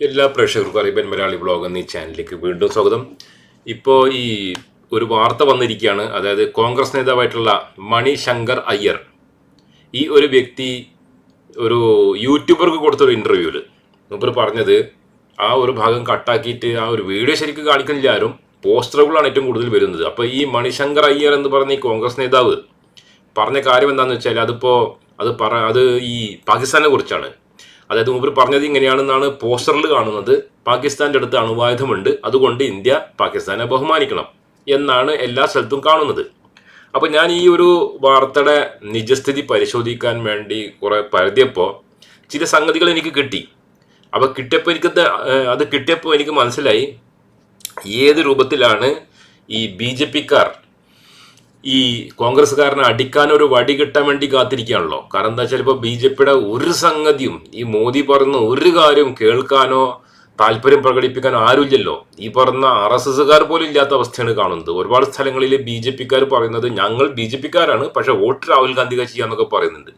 എല്ലാ പ്രേക്ഷകർക്കും അറിയപ്പൻ മലയാളി ബ്ലോഗ് എന്ന ചാനലിലേക്ക് വീണ്ടും സ്വാഗതം. ഇപ്പോൾ ഈ ഒരു വാർത്ത വന്നിരിക്കുകയാണ്. അതായത് കോൺഗ്രസ് നേതാവായിട്ടുള്ള മണി ശങ്കർ അയ്യർ ഈ ഒരു വ്യക്തി ഒരു യൂട്യൂബർക്ക് കൊടുത്തൊരു ഇന്റർവ്യൂവിൽ മൂപ്പർ പറഞ്ഞത് ആ ഒരു ഭാഗം കട്ടാക്കിയിട്ട് ആ ഒരു വീഡിയോ ശരിക്കും കാണിക്കുന്നില്ല ആരും. പോസ്റ്ററുകളാണ് ഏറ്റവും കൂടുതൽ വരുന്നത്. അപ്പോൾ ഈ മണിശങ്കർ അയ്യർ എന്ന് പറഞ്ഞ ഈ കോൺഗ്രസ് നേതാവ് പറഞ്ഞ കാര്യം എന്താണെന്ന് വെച്ചാൽ അതിപ്പോൾ അത് പറ അത് ഈ പാകിസ്ഥാനെ കുറിച്ചാണ്. അതായത് മൂപ്പർ പറഞ്ഞത് ഇങ്ങനെയാണെന്നാണ് പോസ്റ്ററിൽ കാണുന്നത്. പാകിസ്ഥാന്റെ അടുത്ത് അണുവായുധമുണ്ട്. അതുകൊണ്ട് ഇന്ത്യ പാകിസ്ഥാനെ ബഹുമാനിക്കണം എന്നാണ് എല്ലാ സ്ഥലത്തും കാണുന്നത്. അപ്പോൾ ഞാൻ ഈ ഒരു വാർത്തയുടെ നിജസ്ഥിതി പരിശോധിക്കാൻ വേണ്ടി കുറെ പരതിയപ്പോൾ ചില സംഗതികൾ എനിക്ക് കിട്ടി. അപ്പോൾ കിട്ടിയപ്പോൾ എനിക്ക് അത് കിട്ടിയപ്പോൾ എനിക്ക് മനസ്സിലായി. ഏത് രൂപത്തിലാണ് ഈ ബി ജെ പിക്കാർ ഈ കോൺഗ്രസ്സുകാരനെ അടിക്കാൻ ഒരു വടി കിട്ടാൻ വേണ്ടി കാത്തിരിക്കുകയാണല്ലോ. കാരണം എന്താ വെച്ചാൽ ഇപ്പോൾ ബി ജെ പിയുടെ ഒരു സംഗതിയും ഈ മോദി പറയുന്ന ഒരു കാര്യവും കേൾക്കാനോ താല്പര്യം പ്രകടിപ്പിക്കാനോ ആരുമില്ലല്ലോ. ഈ പറഞ്ഞ ആർ എസ് എസ്സുകാർ പോലും ഇല്ലാത്ത അവസ്ഥയാണ് കാണുന്നത്. ഒരുപാട് സ്ഥലങ്ങളിൽ ബി ജെ പിക്കാർ പറയുന്നത് ഞങ്ങൾ ബി ജെ പിക്കാരാണ് പക്ഷെ വോട്ട് രാഹുൽ ഗാന്ധിക്ക് ചെയ്യാന്നൊക്കെ പറയുന്നുണ്ട്.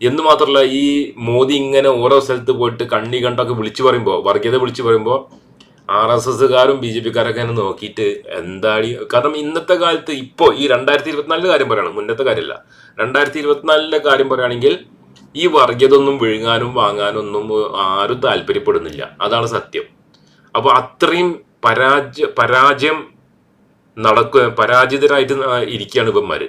എന്ന് മാത്രമല്ല ഈ മോദി ഇങ്ങനെ ഓരോ സ്ഥലത്ത് പോയിട്ട് കണ്ണി കണ്ടൊക്കെ വിളിച്ചു പറയുമ്പോൾ വർഗീയത വിളിച്ചു പറയുമ്പോൾ ആർ എസ് എസ്സുകാരും ബി ജെ പിക്കാരൊക്കെ തന്നെ നോക്കിയിട്ട് എന്താ കാരണം ഇന്നത്തെ കാലത്ത് ഇപ്പോൾ ഈ രണ്ടായിരത്തി ഇരുപത്തിനാലിലെ കാര്യം പറയണം. മുന്നത്തെ കാര്യമല്ല. രണ്ടായിരത്തി ഇരുപത്തിനാലിലെ കാര്യം പറയുകയാണെങ്കിൽ ഈ വർഗീയതൊന്നും വിഴുങ്ങാനും വാങ്ങാനും ഒന്നും ആരും താല്പര്യപ്പെടുന്നില്ല. അതാണ് സത്യം. അപ്പോൾ അത്രയും പരാജയ പരാജയം നടക്കുക പരാജിതരായിട്ട് ഇരിക്കുകയാണ് ഇവന്മാര്.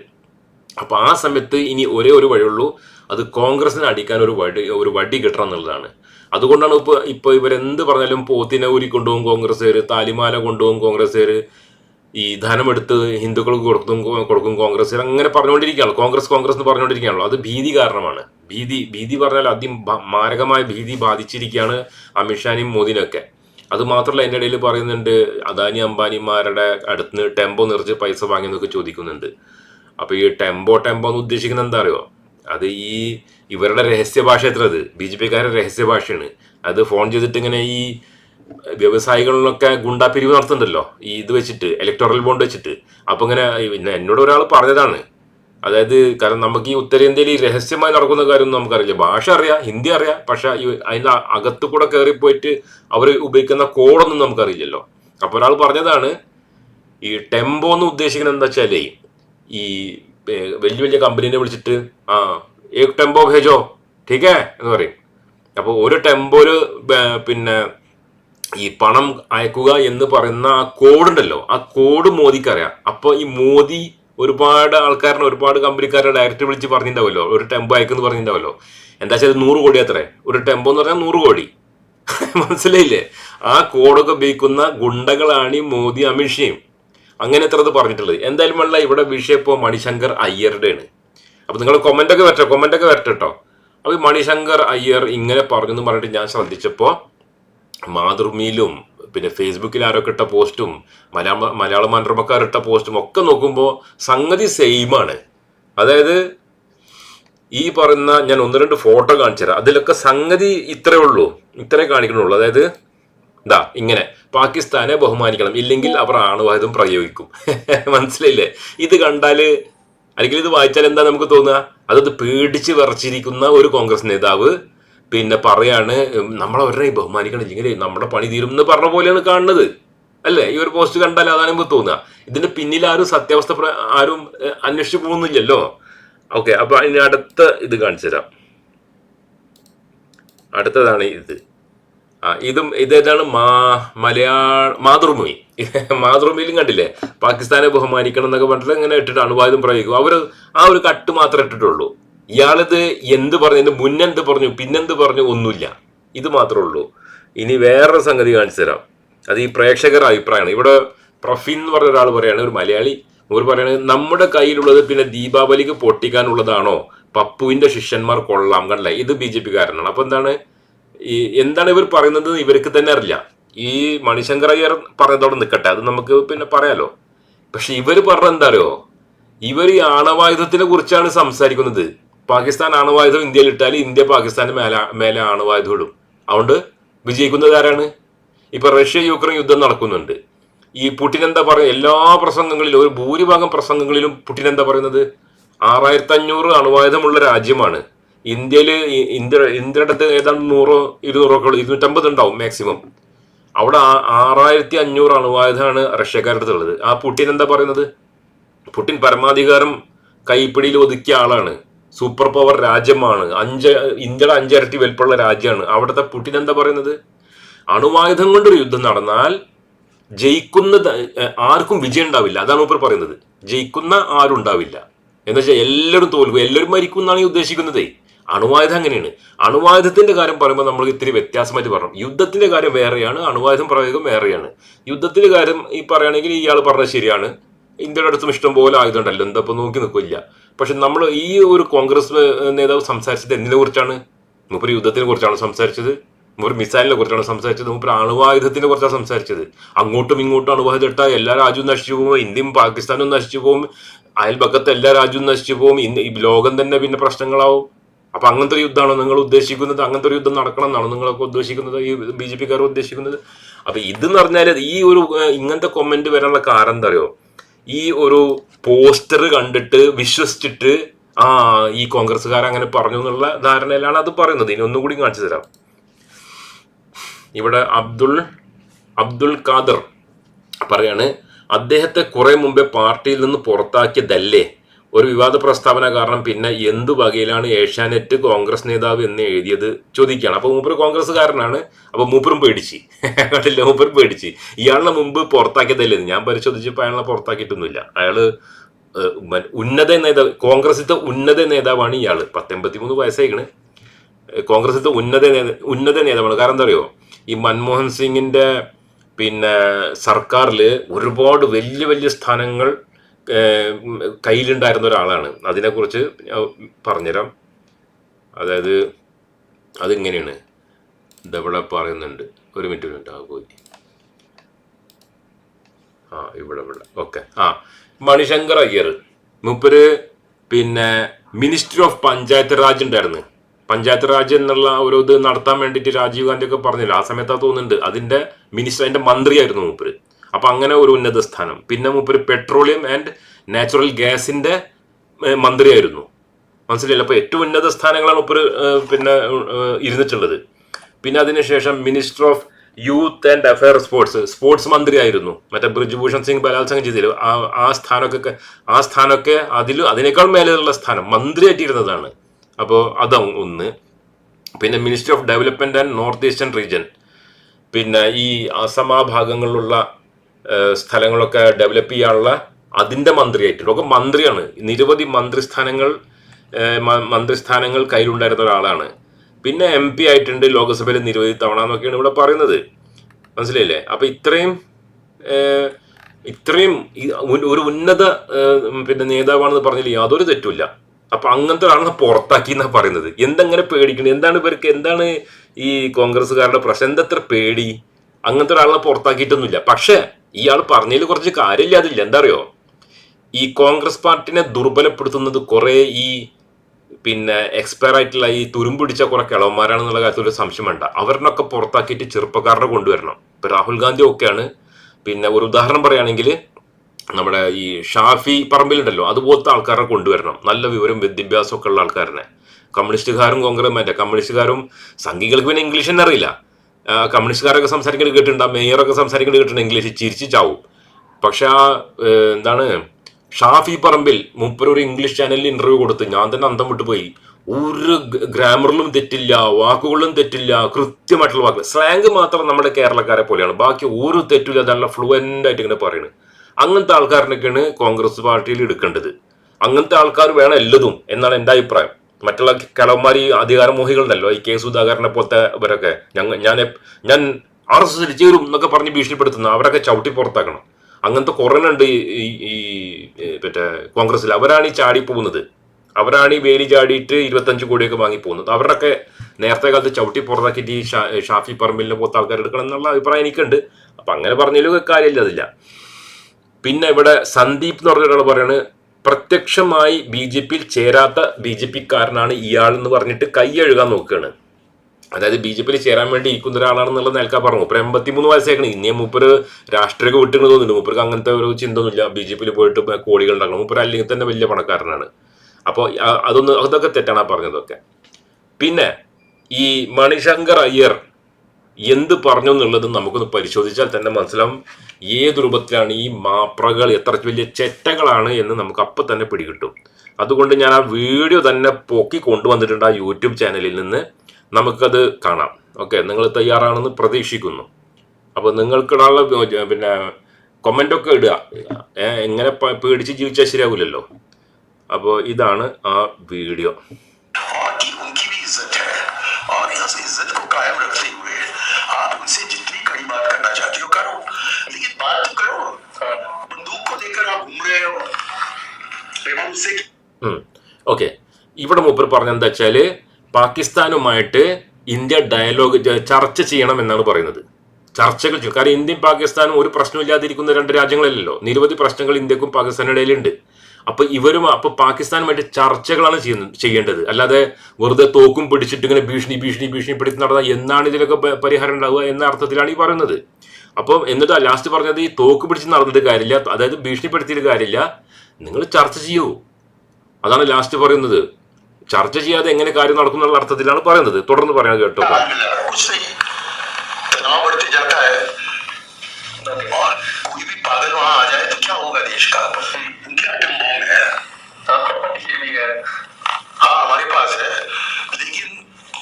അപ്പൊ ആ സമയത്ത് ഇനി ഒരേ ഒരു വഴിയുള്ളൂ. അത് കോൺഗ്രസിന് അടിക്കാൻ ഒരു വടി ഒരു വടി കിട്ടണം എന്നുള്ളതാണ്. അതുകൊണ്ടാണ് ഇപ്പൊ ഇപ്പൊ ഇവരെന്ത് പറഞ്ഞാലും പോത്തിനെ ഊരി കൊണ്ടുപോകും കോൺഗ്രസ്സുകാർ താലിമാല കൊണ്ടുപോകും കോൺഗ്രസ്സുകാർ ഈ ധനമെടുത്ത് ഹിന്ദുക്കൾക്ക് കൊടുത്തും കൊടുക്കും കോൺഗ്രസ് അങ്ങനെ പറഞ്ഞുകൊണ്ടിരിക്കുകയാണ്. കോൺഗ്രസ് കോൺഗ്രസ് എന്ന് പറഞ്ഞുകൊണ്ടിരിക്കുകയാണല്ലോ. അത് ഭീതി കാരണമാണ്. ഭീതി ഭീതി പറഞ്ഞാൽ അതി മാരകമായ ഭീതി ബാധിച്ചിരിക്കുകയാണ് അമിത്ഷാനെയും മോദിനൊക്കെ. അത് മാത്രമല്ല എന്റെ ഇടയിൽ പറയുന്നുണ്ട് അദാനി അംബാനിമാരുടെ അടുത്ത് ടെമ്പോ നിറച്ച് പൈസ വാങ്ങിയെന്നൊക്കെ ചോദിക്കുന്നുണ്ട്. അപ്പൊ ഈ ടെമ്പോ ടെമ്പോ എന്ന് ഉദ്ദേശിക്കുന്നത് എന്താ അറിയോ? അത് ഈ ഇവരുടെ രഹസ്യ ഭാഷ എത്ര അത് ബി ജെ പിക്കാരുടെ രഹസ്യ ഭാഷയാണ് അത് ഫോൺ ചെയ്തിട്ട് ഇങ്ങനെ ഈ വ്യവസായികളിലൊക്കെ ഗുണ്ടാപിരിവ് നടത്തുന്നുണ്ടല്ലോ. ഈ ഇത് വെച്ചിട്ട് ഇലക്ടോറൽ ബോണ്ട് വെച്ചിട്ട്. അപ്പൊ ഇങ്ങനെ എന്നോട് ഒരാൾ പറഞ്ഞതാണ്. അതായത് കാരണം നമുക്ക് ഈ ഉത്തരേന്ത്യയിൽ രഹസ്യമായി നടക്കുന്ന കാര്യമൊന്നും നമുക്കറിയില്ല. ഭാഷ അറിയാം ഹിന്ദി അറിയാം പക്ഷെ അതിന്റെ അകത്തു കൂടെ കയറി പോയിട്ട് അവർ ഉപയോഗിക്കുന്ന കോഡൊന്നും നമുക്കറിയില്ലല്ലോ. അപ്പോൾ ഒരാൾ പറഞ്ഞതാണ് ഈ ടെമ്പോ എന്ന് ഉദ്ദേശിക്കുന്നത് എന്താ വെച്ചാലേ ഈ വലിയ വലിയ കമ്പനീനെ വിളിച്ചിട്ട് ആ ഏക് ടെമ്പോ ഭേജോ ടീക്കേ എന്ന് പറയും. അപ്പോൾ ഒരു ടെമ്പോയിൽ പിന്നെ ഈ പണം അയക്കുക എന്ന് പറയുന്ന ആ കോഡ് ഉണ്ടല്ലോ ആ കോഡ് മോദിക്ക് അറിയാം അപ്പോൾ ഈ മോദി ഒരുപാട് ആൾക്കാരനെ ഒരുപാട് കമ്പനിക്കാരെ ഡയറക്റ്റ് വിളിച്ച് പറഞ്ഞിട്ടുണ്ടാവല്ലോ ഒരു ടെമ്പോ അയക്കുമെന്ന് പറഞ്ഞിട്ടുണ്ടാവല്ലോ എന്താ വെച്ചാൽ നൂറ് കോടി അത്രേ. ഒരു ടെമ്പോ എന്ന് പറഞ്ഞാൽ നൂറ് കോടി. മനസ്സിലായില്ലേ? ആ കോഡൊക്കെ ഉപയോഗിക്കുന്ന ഗുണ്ടകളാണ് ഈ മോദി അമിത്ഷയും. അങ്ങനെ എത്രത് പറഞ്ഞിട്ടുള്ളത്. എന്തായാലും വേണ്ട ഇവിടെ വിഷയം ഇപ്പോൾ മണിശങ്കർ അയ്യറുടെയാണ് അപ്പോൾ നിങ്ങൾ കൊമന്റ് ഒക്കെ വരട്ടെ കൊമന്റ് ഒക്കെ കേട്ടോ അപ്പൊ ഈ മണിശങ്കർ അയ്യർ ഇങ്ങനെ പറഞ്ഞു എന്ന് പറഞ്ഞിട്ട് ഞാൻ ശ്രദ്ധിച്ചപ്പോൾ മാതൃഭൂമിയിലും പിന്നെ ഫേസ്ബുക്കിൽ ആരൊക്കെ ഇട്ട പോസ്റ്റും മലയാള മലയാള മനോരമക്കാർ ഇട്ട പോസ്റ്റും ഒക്കെ നോക്കുമ്പോൾ സംഗതി സെയിമാണ് അതായത് ഈ പറയുന്ന ഞാൻ ഒന്ന് രണ്ട് ഫോട്ടോ കാണിച്ചു തരാം അതിലൊക്കെ സംഗതി ഇത്രയേ ഉള്ളൂ. ഇത്രേ കാണിക്കണുള്ളൂ. അതായത് ഇതാ ഇങ്ങനെ. പാകിസ്ഥാനെ ബഹുമാനിക്കണം. ഇല്ലെങ്കിൽ അവർ ആണവായുധം പ്രയോഗിക്കും. മനസ്സിലായില്ലേ? ഇത് കണ്ടാൽ അല്ലെങ്കിൽ ഇത് വായിച്ചാൽ എന്താ നമുക്ക് തോന്നുക? അതത് പേടിച്ച് വിറച്ചിരിക്കുന്ന ഒരു കോൺഗ്രസ് നേതാവ് പിന്നെ പറയാണ് നമ്മൾ നമ്മളവരെ ബഹുമാനിക്കണം. ഇല്ലെങ്കിൽ നമ്മുടെ പണി തീരും എന്ന് പറഞ്ഞ പോലെയാണ് കാണുന്നത്. അല്ലേ? ഈ ഒരു പോസ്റ്റ് കണ്ടാൽ അതാണ് നമുക്ക് തോന്നുക. ഇതിന്റെ പിന്നിൽ ആരും സത്യാവസ്ഥ ആരും അന്വേഷിച്ചു പോകുന്നില്ലല്ലോ. ഓക്കെ അപ്പൊ അതിന് അടുത്ത ഇത് കാണിച്ചു തരാം. അടുത്തതാണ് ഇത്. ഇതും ഇതേതാണ് മാ മലയാള മാതൃഭൂമി. മാതൃഭൂമിയിലും കണ്ടില്ലേ? പാകിസ്ഥാനെ ബഹുമാനിക്കണം എന്നൊക്കെ പറഞ്ഞിട്ട് ഇങ്ങനെ ഇട്ടിട്ട് അണുവായുധം പ്രയോഗിക്കും. അവർ ആ ഒരു കട്ട് മാത്രമേ ഇട്ടിട്ടുള്ളൂ. ഇയാളിത് എന്ത് പറഞ്ഞു? ഇതിന് മുന്നെന്ത് പറഞ്ഞു? പിന്നെന്ത് പറഞ്ഞു? ഒന്നുമില്ല. ഇത് മാത്രമേ ഉള്ളൂ. ഇനി വേറൊരു സംഗതി കാണിച്ചു തരാം. അത് ഈ പ്രേക്ഷകരുടെ അഭിപ്രായമാണ്. ഇവിടെ പ്രഫിൻ എന്ന് പറഞ്ഞ ഒരാൾ പറയുകയാണ് ഒരു മലയാളി. അവർ പറയുന്നത് നമ്മുടെ കയ്യിലുള്ളത് പിന്നെ ദീപാവലിക്ക് പൊട്ടിക്കാനുള്ളതാണോ? പപ്പുവിന്റെ ശിഷ്യന്മാർ കൊള്ളാം. കണ്ടല്ലേ? ഇത് ബി ജെ പി കാരനാണ്. അപ്പൊ എന്താണ്? ഈ എന്താണ് ഇവർ പറയുന്നത് ഇവർക്ക് തന്നെ അറിയില്ല. ഈ മണിശങ്കർ അയ്യർ പറഞ്ഞതോടെ നിൽക്കട്ടെ അത് നമുക്ക് പിന്നെ പറയാലോ. പക്ഷെ ഇവർ പറഞ്ഞ എന്താ അറിയോ? ഇവർ ഈ ആണവായുധത്തിനെ കുറിച്ചാണ് സംസാരിക്കുന്നത്. പാകിസ്ഥാൻ ആണവായുധം ഇന്ത്യയിൽ ഇട്ടാൽ ഇന്ത്യ പാകിസ്ഥാന്റെ മേലെ മേലെ ആണവായുധം ഇടും. അതുകൊണ്ട് വിജയിക്കുന്നത് ആരാണ്? ഇപ്പൊ റഷ്യ യുക്രൈൻ യുദ്ധം നടക്കുന്നുണ്ട്. ഈ പുടിൻ എന്താ പറയുക എല്ലാ പ്രസംഗങ്ങളിലും ഒരു ഭൂരിഭാഗം പ്രസംഗങ്ങളിലും പുടിൻ എന്താ പറയുന്നത്? ആറായിരത്തി അഞ്ഞൂറ് അണുവായുധമുള്ള രാജ്യമാണ്. ഇന്ത്യയിൽ ഇന്ത്യ ഇന്ത്യയുടെ അടുത്ത് ഏതാണ്ട് നൂറോ ഇരുന്നൂറോ ഒക്കെ ഇരുന്നൂറ്റമ്പത് ഉണ്ടാവും മാക്സിമം അവിടെ ആറായിരത്തി അഞ്ഞൂറ് അണുവായുധമാണ് റഷ്യക്കാരുടെ അടുത്തുള്ളത് ആ പുട്ടിൻ എന്താ പറയുന്നത്? പുട്ടിൻ പരമാധികാരം കൈപ്പിടിയിൽ ഒതുക്കിയ ആളാണ്. സൂപ്പർ പവർ രാജ്യമാണ്. അഞ്ച് ഇന്ത്യയുടെ അഞ്ചരട്ടി വലിപ്പമുള്ള രാജ്യമാണ്. അവിടുത്തെ പുട്ടിൻ എന്താ പറയുന്നത്? അണുവായുധം കൊണ്ടൊരു യുദ്ധം നടന്നാൽ ജയിക്കുന്ന ആർക്കും വിജയം ഉണ്ടാവില്ല. അതാണ് ഇപ്പോൾ പറയുന്നത്. ജയിക്കുന്ന ആരും ഉണ്ടാവില്ല. എന്നുവെച്ചാൽ എല്ലാവരും തോൽക്കും. എല്ലാവരും മരിക്കും എന്നാണ് ഈ ഉദ്ദേശിക്കുന്നത്. അണുവായുധം അങ്ങനെയാണ്. അണുവായുധത്തിന്റെ കാര്യം പറയുമ്പോൾ നമ്മൾ ഇത്തിരി വ്യത്യാസമായിട്ട് പറഞ്ഞു. യുദ്ധത്തിന്റെ കാര്യം വേറെയാണ് അണുവായുധം പ്രയോഗം വേറെയാണ്. യുദ്ധത്തിന്റെ കാര്യം ഈ പറയുകയാണെങ്കിൽ ഇയാൾ പറഞ്ഞത് ശരിയാണ്. ഇന്ത്യയുടെ അടുത്തും ഇഷ്ടം പോലെ ആയുധം ഉണ്ടല്ലോ എന്താ ഇപ്പൊ നോക്കി നിൽക്കില്ല. പക്ഷെ നമ്മൾ ഈ ഒരു കോൺഗ്രസ് നേതാവ് സംസാരിച്ചത് എന്തിനെ കുറിച്ചാണ്? മൂപ്പര് യുദ്ധത്തിനെ കുറിച്ചാണ് സംസാരിച്ചത്. മൂപ്പര് മിസൈലിനെ കുറിച്ചാണ് സംസാരിച്ചത്. മൂപ്പര് അണുവായുധത്തിനെ കുറിച്ചാണ് സംസാരിച്ചത്. അങ്ങോട്ടും ഇങ്ങോട്ടും അണുവായുധം ഇട്ടാൽ എല്ലാ രാജ്യവും നശിച്ചു പോകും. ഇന്ത്യയും പാകിസ്ഥാനും നശിച്ചു പോകും. അയൽപക്കത്തെ എല്ലാ രാജ്യവും നശിച്ചു പോകും. ഇന്ന് ഈ ലോകം തന്നെ പിന്നെ പ്രശ്നങ്ങളാവും. അപ്പൊ അങ്ങനത്തെ ഒരു യുദ്ധമാണോ നിങ്ങൾ ഉദ്ദേശിക്കുന്നത്? അങ്ങനത്തെ ഒരു യുദ്ധം നടക്കണം എന്നാണോ നിങ്ങളൊക്കെ ഉദ്ദേശിക്കുന്നത്? ഈ ബി ജെ പിക്കാർ ഉദ്ദേശിക്കുന്നത്? അപ്പൊ ഇതെന്ന് പറഞ്ഞാൽ ഈ ഒരു ഇങ്ങനത്തെ കൊമന്റ് വരാനുള്ള കാരണം എന്താ അറിയോ? ഈ ഒരു പോസ്റ്റർ കണ്ടിട്ട് വിശ്വസിച്ചിട്ട് ആ ഈ കോൺഗ്രസ്സുകാർ അങ്ങനെ പറഞ്ഞു എന്നുള്ള ധാരണയിലാണ് അത് പറയുന്നത്. ഇനി ഒന്നുകൂടി കാണിച്ചു തരാം. ഇവിടെ അബ്ദുൾ അബ്ദുൾ ഖാദർ പറയാണ് അദ്ദേഹത്തെ കുറെ മുമ്പേ പാർട്ടിയിൽ നിന്ന് പുറത്താക്കിയതല്ലേ? ഒരു വിവാദ പ്രസ്താവന കാരണം പിന്നെ എന്തു വകയിലാണ് ഏഷ്യാനെറ്റ് കോൺഗ്രസ് നേതാവ് എന്ന് എഴുതിയത് ചോദിക്കുകയാണ്. അപ്പൊ മൂപ്പർ കോൺഗ്രസ്സുകാരനാണ്. അപ്പൊ മൂപ്പറും പേടിച്ച്. കണ്ടില്ല? മൂപ്പറും പേടിച്ച്. ഇയാളിനെ മുമ്പ് പുറത്താക്കിയതല്ലേ ഞാൻ പരിശോധിച്ചപ്പോൾ അയാളെ പുറത്താക്കിയിട്ടൊന്നുമില്ല. അയാൾ ഉന്നത നേതാവ് കോൺഗ്രസിന്റെ ഉന്നത നേതാവാണ് ഇയാൾ. പത്തൊമ്പത്തിമൂന്ന് വയസ്സായിക്കണ്. കോൺഗ്രസിന്റെ ഉന്നത നേത- ഉന്നത നേതാവാണ്. കാരണം എന്താ അറിയോ? ഈ മൻമോഹൻ സിംഗിന്റെ പിന്നെ സർക്കാരിൽ ഒരുപാട് വലിയ വലിയ സ്ഥാനങ്ങൾ കയ്യിലുണ്ടായിരുന്ന ഒരാളാണ്. അതിനെക്കുറിച്ച് പറഞ്ഞുതരാം. അതായത് അതിങ്ങനെയാണ്. ഇതവിടെ പറയുന്നുണ്ട്. ഒരു മിനിറ്റ് മിനിറ്റ് പോയി. ആ ഇവിടെ ഇവിടെ. ഓക്കെ ആ മണിശങ്കർ അയ്യർ. മൂപ്പര് പിന്നെ മിനിസ്റ്റർ ഓഫ് പഞ്ചായത്ത് രാജ് ഉണ്ടായിരുന്നു. പഞ്ചായത്ത് രാജ് എന്നുള്ള ഒരു ഇത് നടത്താൻ വേണ്ടിയിട്ട് രാജീവ് ഗാന്ധി ഒക്കെ പറഞ്ഞില്ല? ആ സമയത്ത് തോന്നുന്നുണ്ട്. അതിന്റെ മിനിസ്റ്റർ അതിന്റെ മന്ത്രിയായിരുന്നു മൂപ്പര്. അപ്പൊ അങ്ങനെ ഒരു ഉന്നത സ്ഥാനം. പിന്നെ മൂപ്പര് പെട്രോളിയം ആൻഡ് നാച്ചുറൽ ഗ്യാസിന്റെ മന്ത്രിയായിരുന്നു. മനസ്സിലായില്ല? അപ്പോൾ ഏറ്റവും ഉന്നത സ്ഥാനങ്ങളാണ് മൂപ്പര് പിന്നെ ഇരുന്നിട്ടുള്ളത്. പിന്നെ അതിനുശേഷം minister of youth and affair sports sports മന്ത്രിയായിരുന്നു. മറ്റേ ബ്രിജ്ഭൂഷൺ സിംഗ് ബലാത്സംഗം ചെയ്തില്ല ആ ആ സ്ഥാനമൊക്കെ ആ സ്ഥാനമൊക്കെ അതിൽ അതിനേക്കാൾ മേലെയുള്ള സ്ഥാനം മന്ത്രിയായിട്ടിരുന്നതാണ്. അപ്പോൾ അത് ഒന്ന്. പിന്നെ minister of development and north eastern region പിന്നെ ഈ അസമാ ആ ഭാഗങ്ങളിലുള്ള ഏഹ്, സ്ഥലങ്ങളൊക്കെ ഡെവലപ്പ് ചെയ്യാനുള്ള അതിന്റെ മന്ത്രിയായിട്ട്. ഒക്കെ മന്ത്രിയാണ്. നിരവധി മന്ത്രിസ്ഥാനങ്ങൾ മന്ത്രിസ്ഥാനങ്ങൾ കയ്യിലുണ്ടായിരുന്ന ഒരാളാണ്. പിന്നെ എം പി ആയിട്ടുണ്ട് ലോക്സഭയിൽ നിരവധി തവണ എന്നൊക്കെയാണ് ഇവിടെ പറയുന്നത്. മനസ്സിലായില്ലേ? അപ്പം ഇത്രയും ഇത്രയും ഒരു ഉന്നത പിന്നെ നേതാവാണെന്ന് പറഞ്ഞാൽ യാതൊരു തെറ്റുമില്ല. അപ്പൊ അങ്ങനത്തെ ഒരാളെ പുറത്താക്കി എന്നാ പറയുന്നത്? എന്തെങ്ങനെ പേടിക്കണം? എന്താണ് ഇവർക്ക് എന്താണ് ഈ കോൺഗ്രസ്സുകാരുടെ പ്രശ്നം? എന്തത്ര പേടി? അങ്ങനത്തെ ഒരാളെ പുറത്താക്കിയിട്ടൊന്നുമില്ല. പക്ഷെ ഇയാൾ പറഞ്ഞതിൽ കുറച്ച് കാര്യമില്ല അതില്ല. എന്താ അറിയോ ഈ കോൺഗ്രസ് പാർട്ടിനെ ദുർബലപ്പെടുത്തുന്നത് കുറെ ഈ പിന്നെ എക്സ്പയർ ആയിട്ടുള്ള ഈ തുരുമ്പിടിച്ച കുറെ കിളവന്മാരാണെന്നുള്ള കാര്യത്തിൽ ഒരു സംശയം വേണ്ട. അവരിനൊക്കെ പുറത്താക്കിയിട്ട് ചെറുപ്പക്കാരനെ കൊണ്ടുവരണം. ഇപ്പൊ രാഹുൽ ഗാന്ധി ഒക്കെയാണ്. പിന്നെ ഒരു ഉദാഹരണം പറയുകയാണെങ്കിൽ നമ്മുടെ ഈ ഷാഫി പറമ്പിലുണ്ടല്ലോ അതുപോലത്തെ ആൾക്കാരെ കൊണ്ടുവരണം. നല്ല വിവരം വിദ്യാഭ്യാസം ഒക്കെ ഉള്ള ആൾക്കാരനെ. കമ്മ്യൂണിസ്റ്റുകാരും കോൺഗ്രസ് മറ്റേ കമ്മ്യൂണിസ്റ്റുകാരും സംഘികൾക്ക് പിന്നെ ഇംഗ്ലീഷ് തന്നെ അറിയില്ല. കമ്മ്യൂണിസ്റ്റുകാരൊക്കെ സംസാരിക്കുന്നത് കേട്ടിട്ടുണ്ട് മേയറൊക്കെ സംസാരിക്കുന്നത് കേട്ടിട്ടുണ്ട് ഇംഗ്ലീഷ് ചിരിച്ച് ചാവും. പക്ഷെ ആ എന്താണ് ഷാഫി പറമ്പിൽ മൂപ്പര് ഒരു ഇംഗ്ലീഷ് ചാനലിൽ ഇന്റർവ്യൂ കൊടുത്ത് ഞാൻ തന്നെ അന്തം വിട്ടു പോയി. ഒരു ഗ്രാമറിലും തെറ്റില്ല വാക്കുകളിലും തെറ്റില്ല കൃത്യമായിട്ടുള്ള വാക്കുകൾ. സ്ലാങ് മാത്രം നമ്മുടെ കേരളക്കാരെ പോലെയാണ്. ബാക്കി ഒരു തെറ്റില്ല നല്ല ഫ്ലുവന്റ് ആയിട്ട് ഇങ്ങനെ പറയുന്നത് അങ്ങനത്തെ ആൾക്കാരിനൊക്കെയാണ് കോൺഗ്രസ് പാർട്ടിയിൽ എടുക്കേണ്ടത്. അങ്ങനത്തെ ആൾക്കാർ വേണം എല്ലതും എന്നാണ് എന്റെ അഭിപ്രായം. മറ്റുള്ള കിളവന്മാർ ഈ അധികാരമോഹികളുണ്ടല്ലോ ഈ കെ സുധാകരനെ പോലത്തെ ഇവരൊക്കെ. ഞങ്ങൾ ഞാൻ ഞാൻ ആർ എസ് എസ് ചേരും എന്നൊക്കെ പറഞ്ഞ് ഭീഷണിപ്പെടുത്തുന്ന അവരൊക്കെ ചവിട്ടി പുറത്താക്കണം. അങ്ങനത്തെ കുറേനുണ്ട് ഈ ഈ- മറ്റേ കോൺഗ്രസ്സിൽ. അവരാണ് ഈ ചാടി പോകുന്നത്. അവരാണ് ഈ വേലി ചാടിയിട്ട് ഇരുപത്തഞ്ച് കോടിയൊക്കെ വാങ്ങി പോകുന്നത്. അവരുടെയൊക്കെ നേരത്തെ കാലത്ത് ചവിട്ടി പുറത്താക്കിയിട്ട് ഈ ഷാ- ഷാഫി പറമ്പിലിനെ പോലത്തെ ആൾക്കാർ എടുക്കണം എന്നുള്ള അഭിപ്രായം എനിക്കുണ്ട്. അപ്പം അങ്ങനെ പറഞ്ഞാലും കാര്യമില്ല അതില്ല. പിന്നെ ഇവിടെ സന്ദീപ് എന്ന് പറഞ്ഞ ഒരാൾ പറയാണ് പ്രത്യക്ഷമായി ബി ജെ പിയിൽ ചേരാത്ത ബി ജെ പിക്കാരനാണ് ഇയാൾ പറഞ്ഞിട്ട് കൈയഴുകാൻ നോക്കുകയാണ്. അതായത് ബി ജെ പിയിൽ ചേരാൻ വേണ്ടി ഇരിക്കുന്ന ഒരാളാണെന്നുള്ള നിലക്കാ പറഞ്ഞു. മുപ്പര് എൺപത്തിമൂന്ന് വയസ്സേക്കണ് ഇനിയും മൂപ്പര് രാഷ്ട്രീയമൊക്കെ വിട്ടിട്ട് തോന്നുന്നുണ്ട്. മൂപ്പർക്ക് അങ്ങനത്തെ ഒരു ചിന്ത ഒന്നുമില്ല ബി ജെ പിയിൽ പോയിട്ട് കോടികൾ ഉണ്ടാക്കണം. മൂപ്പര് അല്ലെങ്കിൽ തന്നെ വലിയ പണക്കാരനാണ്. അപ്പോൾ അതൊന്ന് അതൊക്കെ തെറ്റാണ് പറഞ്ഞതൊക്കെ. പിന്നെ ഈ മണിശങ്കർ അയ്യർ എന്ത് പറഞ്ഞു എന്നുള്ളത് നമുക്കൊന്ന് പരിശോധിച്ചാൽ തന്നെ മനസ്സിലാവും. ഏത് രൂപത്തിലാണ് ഈ മാപ്രകൾ എത്ര വലിയ ചെറ്റകളാണ് എന്ന് നമുക്ക് അപ്പം തന്നെ പിടികിട്ടും. അതുകൊണ്ട് ഞാൻ ആ വീഡിയോ തന്നെ പൊക്കി കൊണ്ടുവന്നിട്ടുണ്ട് ആ യൂട്യൂബ് ചാനലിൽ നിന്ന്. നമുക്കത് കാണാം. ഓക്കെ നിങ്ങൾ തയ്യാറാണെന്ന് പ്രതീക്ഷിക്കുന്നു. അപ്പോൾ നിങ്ങൾക്കിടാനുള്ള പിന്നെ ഒക്കെ ഇടുക. എങ്ങനെ പേടിച്ച് ജീവിച്ചാൽ ശരിയാവില്ലല്ലോ. അപ്പോൾ ഇതാണ് ആ വീഡിയോ. ഇവിടെ മൂപ്പർ പറഞ്ഞ എന്താ വെച്ചാൽ പാകിസ്ഥാനുമായിട്ട് ഇന്ത്യ ഡയലോഗ് ചർച്ച ചെയ്യണം എന്നാണ് പറയുന്നത്. ചർച്ചകൾ ചെയ്യും. കാരണം ഇന്ത്യയും പാകിസ്ഥാനും ഒരു പ്രശ്നമില്ലാതിരിക്കുന്ന രണ്ട് രാജ്യങ്ങളല്ലല്ലോ. നിരവധി പ്രശ്നങ്ങൾ ഇന്ത്യക്കും പാകിസ്ഥാനും ഇടയിലുണ്ട്. അപ്പൊ ഇവരും അപ്പൊ പാകിസ്ഥാനുമായിട്ട് ചർച്ചകളാണ് ചെയ്യേണ്ടത്. അല്ലാതെ വെറുതെ തോക്കും പിടിച്ചിട്ട് ഇങ്ങനെ ഭീഷണി ഭീഷണി ഭീഷണിപ്പെടുത്തി നടന്ന എന്നാണ് ഇതിലൊക്കെ പരിഹാരം ഉണ്ടാവുക എന്ന അർത്ഥത്തിലാണ് ഈ പറയുന്നത്. അപ്പം എന്നിട്ട് ലാസ്റ്റ് പറഞ്ഞത് ഈ തോക്ക് പിടിച്ച് നടന്നിട്ട് കാര്യമില്ല. അതായത് ഭീഷണിപ്പെടുത്തിയിട്ട് കാര്യമില്ല. നിങ്ങൾ ചർച്ച ചെയ്യൂ. അതാണ് ലാസ്റ്റ് പറയുന്നത്. ചർച്ച ചെയ്യാതെ എങ്ങനെ കാര്യം നടക്കും എന്നുള്ള അർത്ഥത്തിലാണ് പറയുന്നത് തുടർന്ന് പറയാൻ കേട്ടോ हाल मिला कुछ नहीं तनाव बढ़ते जाता है और कोई भी पागल वहां आ जाए तो क्या होगा देश का उनके आइटम बॉम्ब है ये भी है हाँ हमारे पास है लेकिन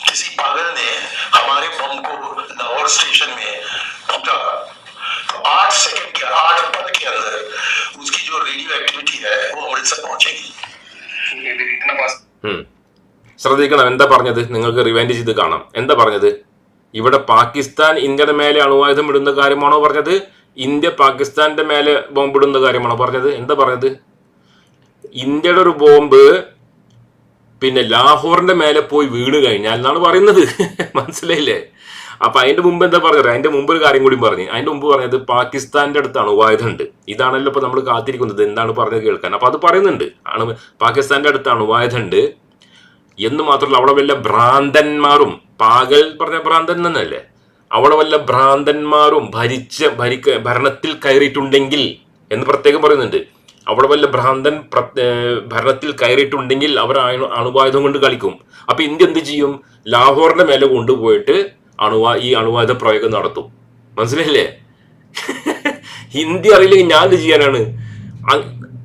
किसी पागल ने हमारे बम को लाहौर स्टेशन में फूटा तो आठ सेकंड के आठ पल के अंदर उसकी जो रेडियो एक्टिविटी है वो अमृतसर पहुंचेगी इतना पास ഉം. ശ്രദ്ധിക്കണം എന്താ പറഞ്ഞത്? നിങ്ങൾക്ക് റിവൈൻഡ് ചെയ്ത് കാണാം. എന്താ പറഞ്ഞത്? ഇവിടെ പാകിസ്ഥാൻ ഇന്ത്യയുടെ മേലെ അണുവായുധം ഇടുന്ന കാര്യമാണോ പറഞ്ഞത്? ഇന്ത്യ പാകിസ്ഥാന്റെ മേലെ ബോംബ് ഇടുന്ന കാര്യമാണോ പറഞ്ഞത്? എന്താ പറഞ്ഞത്? ഇന്ത്യയുടെ ഒരു ബോംബ് പിന്നെ ലാഹോറിന്റെ മേലെ പോയി വീണ് കഴിഞ്ഞാൽ എന്നാണ് പറയുന്നത്. മനസ്സിലായില്ലേ? അപ്പൊ അതിന്റെ മുമ്പ് എന്താ പറഞ്ഞത്? അതിന്റെ മുമ്പ് ഒരു കാര്യം കൂടി പറഞ്ഞു. അതിന്റെ മുമ്പ് പറഞ്ഞത് പാകിസ്ഥാന്റെ അടുത്ത് അണുവായുധമുണ്ട് ഇതാണല്ലോ ഇപ്പൊ നമ്മൾ കാത്തിരിക്കുന്നത്. എന്താണ് പറഞ്ഞത് കേൾക്കാൻ? അപ്പൊ അത് പറയുന്നുണ്ട്. ആണ് പാകിസ്ഥാന്റെ അടുത്ത് അണുവായുധമുണ്ട് എന്ന് മാത്രമല്ല അവിടെ വല്ല ഭ്രാന്തന്മാരും പാകൽ പറഞ്ഞ ഭ്രാന്തൻ എന്നല്ലേ? അവിടെ വല്ല ഭ്രാന്തന്മാരും ഭരിച്ച ഭരിക്ക ഭരണത്തിൽ കയറിയിട്ടുണ്ടെങ്കിൽ എന്ന് പ്രത്യേകം പറയുന്നുണ്ട്. അവിടെ വല്ല ഭ്രാന്തൻ ഭരണത്തിൽ കയറിയിട്ടുണ്ടെങ്കിൽ അവർ അണുവായുധം കൊണ്ട് കളിക്കും. അപ്പൊ ഇന്ത്യ എന്ത് ചെയ്യും? ലാഹോറിന്റെ മേലെ കൊണ്ടുപോയിട്ട് അണുവാ ഈ അണുവായുധ പ്രയോഗം നടത്തും. മനസ്സിലായില്ലേ? ഹിന്ദി അറിയില്ലെങ്കിൽ ഞാൻ എന്ത് ചെയ്യാനാണ്?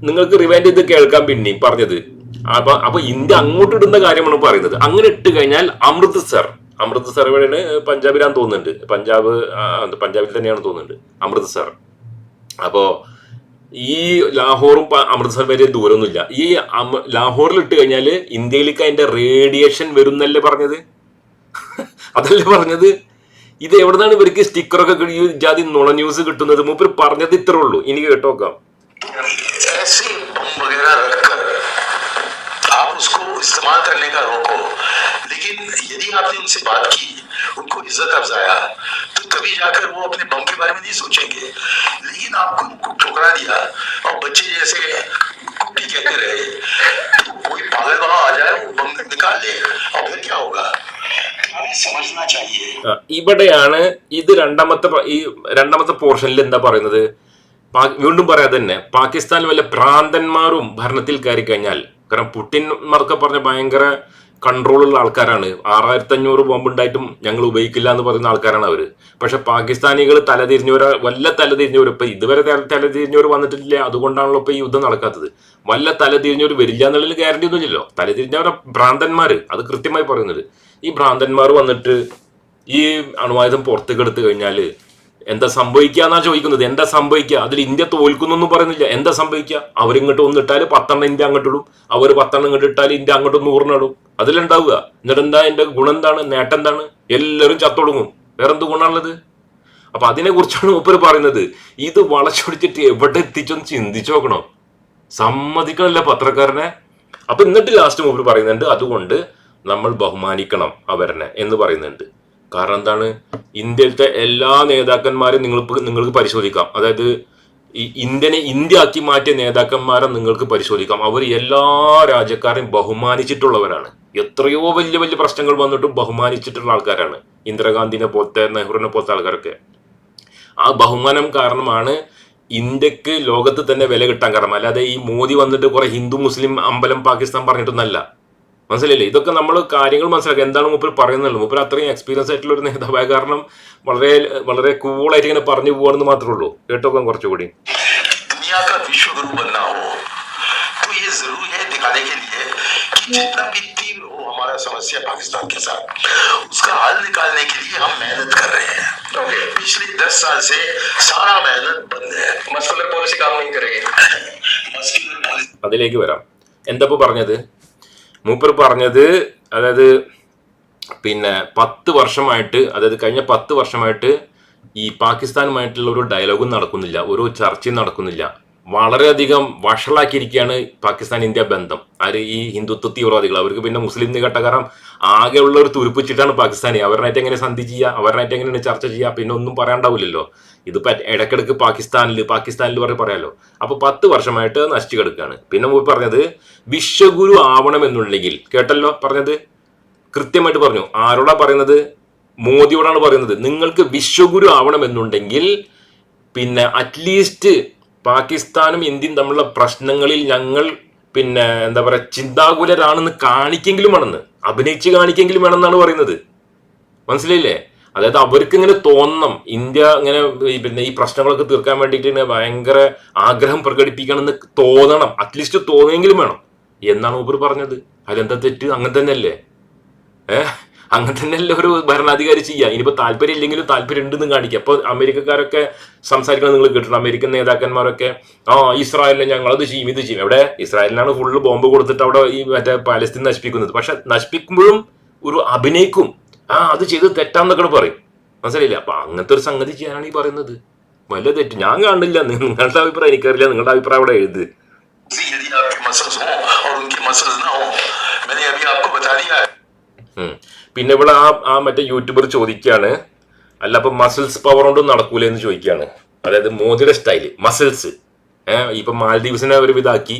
നിങ്ങൾക്ക് റിവൈൻഡ് ചെയ്ത് കേൾക്കാൻ പിന്നെയും പറഞ്ഞത്. അപ്പൊ അപ്പൊ ഇന്ത്യ അങ്ങോട്ട് ഇടുന്ന കാര്യമാണ് പറയുന്നത്. അങ്ങനെ ഇട്ട് കഴിഞ്ഞാൽ അമൃത്സർ അമൃത്സർ എവിടെയാണ്? പഞ്ചാബിലാന്ന് തോന്നുന്നുണ്ട്. പഞ്ചാബ് പഞ്ചാബിൽ തന്നെയാണ് തോന്നുന്നുണ്ട് അമൃത്സർ അപ്പോ ഈ ലാഹോറും അമൃത്സർ വരെ ദൂരമൊന്നുമില്ല. ഈ ലാഹോറിൽ ഇട്ട് കഴിഞ്ഞാൽ ഇന്ത്യയിലേക്ക് അതിന്റെ റേഡിയേഷൻ വരുന്നല്ലേ പറഞ്ഞത്? അതല്ലേ പറഞ്ഞത്? ഇത് എവിടുന്നാണ് ഇവർക്ക് സ്റ്റിക്കറൊക്കെ ജാതി നുണ ന്യൂസ് കിട്ടുന്നത്? മൂപ്പര് പറഞ്ഞത് ഇത്രേ ഉള്ളൂ. ഇനി കേട്ടോക്കാം. इस्तेमाल करने का रोको लेकिन यदि आपने उनसे बात की उनको इज्जत अफजाया तो तभी जाकर वो अपने बम के बारे में नहीं सोचेंगे लेकिन आपको उनको ठुकरा दिया और बच्चे जैसे कुट्टी कहते रहे तो कोई पागल वहां आ जाए वो बम निकाल ले और फिर क्या होगा हमें समझना चाहिए ആ, ഇവിടെയാണ് ഇത് രണ്ടാമത്തെ പ- ഈ രണ്ടാമത്തെ പോർഷനിൽ എന്താ പറയുന്നത് പാ- വീണ്ടും പറയാതെ തന്നെ പാകിസ്ഥാനിൽ വല്ല ഭ്രാന്തന്മാരും ഭരണത്തിൽ കയറി കഴിഞ്ഞാൽ കാരണം പുട്ടിന്മാർക്ക് പറഞ്ഞ ഭയങ്കര കൺട്രോളുള്ള ആൾക്കാരാണ്. ആറായിരത്തി അഞ്ഞൂറ് ബോംബ് ഉണ്ടായിട്ടും ഞങ്ങൾ ഉപയോഗിക്കില്ല എന്ന് പറയുന്ന ആൾക്കാരാണ് അവർ പക്ഷെ പാകിസ്ഥാനികൾ തലതിരിഞ്ഞവർ വല്ല തലതിരിഞ്ഞവർ ഇപ്പൊ ഇതുവരെ തല- തലതിരിഞ്ഞവർ വന്നിട്ടില്ല. അതുകൊണ്ടാണല്ലോ ഇപ്പൊ ഈ യുദ്ധം നടക്കാത്തത്. വല്ല തലതിരിഞ്ഞവർ വരില്ല എന്നുള്ളതിൽ ഗ്യാരണ്ടി ഒന്നുമില്ലല്ലോ തലതിരിഞ്ഞവരെ ഭ്രാന്തന്മാർ അത് കൃത്യമായി പറയുന്നത്. ഈ ഭ്രാന്തന്മാർ വന്നിട്ട് ഈ അണുവായുധം പുറത്തേക്ക് എടുത്തു കഴിഞ്ഞാൽ എന്താ സംഭവിക്കുക എന്നാ ചോദിക്കുന്നത്? എന്താ സംഭവിക്കുക അതിൽ ഇന്ത്യ തോൽക്കുന്നൊന്നും പറയുന്നില്ല. എന്താ സംഭവിക്കുക അവരിങ്ങോട്ട് ഒന്നിട്ടാൽ പത്തെണ്ണം ഇന്ത്യ അങ്ങോട്ട് ഇടും. അവർ പത്തെണ്ണം ഇങ്ങോട്ട് ഇട്ടാൽ ഇന്ത്യ അങ്ങോട്ട് നൂറിനിടും അതിലുണ്ടാവുക. എന്നിട്ട് എന്താ എന്റെ ഗുണം എന്താണ്? നേട്ടം എന്താണ്? എല്ലാവരും ചത്തൊടുങ്ങും. വേറെന്ത് ഗുണമാണുള്ളത് അപ്പൊ അതിനെ കുറിച്ചാണ് മൂപ്പര് പറയുന്നത്. ഇത് വളച്ചൊടിച്ചിട്ട് എവിടെ എത്തിച്ചൊന്ന് ചിന്തിച്ചു നോക്കണം. സമ്മതിക്കണല്ല പത്രക്കാരനെ. അപ്പൊ എന്നിട്ട് ലാസ്റ്റ് മൂപ്പര് പറയുന്നുണ്ട് അതുകൊണ്ട് നമ്മൾ ബഹുമാനിക്കണം അവരനെ എന്ന് പറയുന്നുണ്ട്. കാരണം എന്താണ്? ഇന്ത്യയിലത്തെ എല്ലാ നേതാക്കന്മാരും നിങ്ങൾ നിങ്ങൾക്ക് പരിശോധിക്കാം. അതായത് ഈ ഇന്ത്യനെ ഇന്ത്യ ആക്കി മാറ്റിയ നേതാക്കന്മാരെ നിങ്ങൾക്ക് പരിശോധിക്കാം. അവർ എല്ലാ രാജ്യക്കാരെയും ബഹുമാനിച്ചിട്ടുള്ളവരാണ്. എത്രയോ വലിയ വലിയ പ്രശ്നങ്ങൾ വന്നിട്ടും ബഹുമാനിച്ചിട്ടുള്ള ആൾക്കാരാണ്. ഇന്ദിരാഗാന്ധിനെ പോലത്തെ നെഹ്റുവിനെ പോലത്തെ ആൾക്കാരൊക്കെ. ആ ബഹുമാനം കാരണമാണ് ഇന്ത്യയ്ക്ക് ലോകത്ത് തന്നെ വില കിട്ടാൻ കാരണം. അല്ലാതെ ഈ മോദി വന്നിട്ട് കുറെ ഹിന്ദു മുസ്ലിം അമ്പലം പാകിസ്ഥാൻ പറഞ്ഞിട്ടൊന്നല്ല. മനസ്സിലായില്ലേ ഇതൊക്കെ നമ്മൾ കാര്യങ്ങൾ മനസ്സിലാക്കുക എന്താണ് മൂപ്പർ പറയുന്നുള്ളൂ മൂപ്പർ അത്രയും എക്സ്പീരിയൻസ് ആയിട്ടുള്ള ഒരു നേതാവായ കാരണം വളരെ വളരെ കൂളായിട്ട് ഇങ്ങനെ പറഞ്ഞു പോവാണെന്ന് മാത്രമേ ഉള്ളൂ കേട്ടോക്കാം കുറച്ചുകൂടി दुनिया का विश्व गुरु बनना हो तो ये जरूरी है दिखाने के लिए कि जितना भी तीव्र हो हमारा समस्या पाकिस्तान के साथ उसका हल निकालने के लिए हम मेहनत कर रहे हैं पिछले दस साल से सारा मेहनत बंद है मस्कुलर पॉलिसी काम नहीं करेगी मस्कुलर पॉलिसी അതിലേക്ക് വരാം എന്താ ഇപ്പോൾ പറഞ്ഞത് മൂപ്പർ പറഞ്ഞത് അതായത് പിന്നെ പത്ത് വർഷമായിട്ട് അതായത് കഴിഞ്ഞ പത്ത് വർഷമായിട്ട് ഈ പാകിസ്ഥാനുമായിട്ടുള്ള ഒരു ഡയലോഗും നടക്കുന്നില്ല ഒരു ചർച്ചയും നടക്കുന്നില്ല. വളരെയധികം വഷളാക്കിയിരിക്കുകയാണ് പാകിസ്ഥാൻ ഇന്ത്യ ബന്ധം. ആര് ഈ ഹിന്ദുത്വ തീവ്രവാദികൾ അവർക്ക് പിന്നെ മുസ്ലിം നികട്ടകാരം ആകെയുള്ള ഒരു തുരുപ്പിച്ചിട്ടാണ് പാകിസ്ഥാനി. അവരുമായിട്ട് എങ്ങനെ സന്ധി ചെയ്യുക അവരുമായിട്ട് എങ്ങനെയാണ് ചർച്ച ചെയ്യുക പിന്നെ ഒന്നും പറയാണ്ടാവില്ലല്ലോ. ഇതിപ്പോ ഇടക്കിടക്ക് പാകിസ്ഥാനിൽ പാകിസ്ഥാനിൽ പറഞ്ഞ് പറയാലോ. അപ്പൊ പത്ത് വർഷമായിട്ട് നശിച്ചു കിടക്കുകയാണ് പിന്നെ മുമ്പ് പറഞ്ഞത് വിശ്വഗുരു ആവണമെന്നുണ്ടെങ്കിൽ കേട്ടല്ലോ പറഞ്ഞത്? കൃത്യമായിട്ട് പറഞ്ഞു. ആരോടാ പറയുന്നത്? മോദിയോടാണ് പറയുന്നത്. നിങ്ങൾക്ക് വിശ്വഗുരു ആവണമെന്നുണ്ടെങ്കിൽ പിന്നെ അറ്റ്ലീസ്റ്റ് പാകിസ്ഥാനും ഇന്ത്യയും തമ്മിലുള്ള പ്രശ്നങ്ങളിൽ ഞങ്ങൾ പിന്നെ എന്താ പറയുക ചിന്താകുലരാണെന്ന് കാണിക്കെങ്കിലും വേണമെന്ന് അഭിനയിച്ച് കാണിക്കെങ്കിലും വേണമെന്നാണ് പറയുന്നത്. മനസ്സിലായില്ലേ? അതായത് അവർക്ക് ഇങ്ങനെ തോന്നണം. ഇന്ത്യ ഇങ്ങനെ പിന്നെ ഈ പ്രശ്നങ്ങളൊക്കെ തീർക്കാൻ വേണ്ടിയിട്ട് ഭയങ്കര ആഗ്രഹം പ്രകടിപ്പിക്കണം എന്ന് തോന്നണം അറ്റ്ലീസ്റ്റ് തോന്നിയെങ്കിലും വേണം. എന്നാണ് ഊബർ പറഞ്ഞത്. അതിലെന്താ തെറ്റ്? അങ്ങനെ തന്നെയല്ലേ? ഏഹ് അങ്ങനെ തന്നെയല്ലേ ഒരു ഭരണാധികാരി ചെയ്യുക. ഇനിയിപ്പോൾ താല്പര്യം ഇല്ലെങ്കിലും താല്പര്യം ഉണ്ടെന്ന് കാണിക്കുക. അപ്പോൾ അമേരിക്കക്കാരൊക്കെ സംസാരിക്കണം നിങ്ങൾ കേട്ടിട്ടുണ്ട്. അമേരിക്കൻ നേതാക്കന്മാരൊക്കെ ആ ഇസ്രായേലിനെ ഞങ്ങൾ അത് ചെയ്യും ഇത് ചെയ്യും. എവിടെ? ഇസ്രായേലിനാണ് ഫുള്ള് ബോംബ് കൊടുത്തിട്ട് അവിടെ ഈ മറ്റേ പാലസ്തീൻ നശിപ്പിക്കുന്നത്. പക്ഷെ നശിപ്പിക്കുമ്പോഴും ഒരു അഭിനയിക്കും. ആ അത് ചെയ്ത് തെറ്റാന്നൊക്കെ പറയും. മനസ്സിലായില്ല? അപ്പൊ അങ്ങനത്തെ ഒരു സംഗതി ചെയ്യാനാണ് ഈ പറയുന്നത്. വല്ല തെറ്റ്. ഞാൻ കാണില്ല. നിങ്ങളുടെ അഭിപ്രായം എനിക്കറിയില്ല. നിങ്ങളുടെ അഭിപ്രായം അവിടെ എഴുത്. പിന്നെ ഇവിടെ ആ ആ മറ്റേ യൂട്യൂബർ ചോദിക്കുകയാണ് അല്ല അപ്പൊ മസിൽസ് പവർ കൊണ്ട് നടക്കൂലേ എന്ന് ചോദിക്കുകയാണ് അതായത് മോദിയുടെ സ്റ്റൈൽ മസിൽസ് ഏഹ് ഇപ്പൊ മാലദ്വീപ്സിനെ ഒരു വിധാക്കി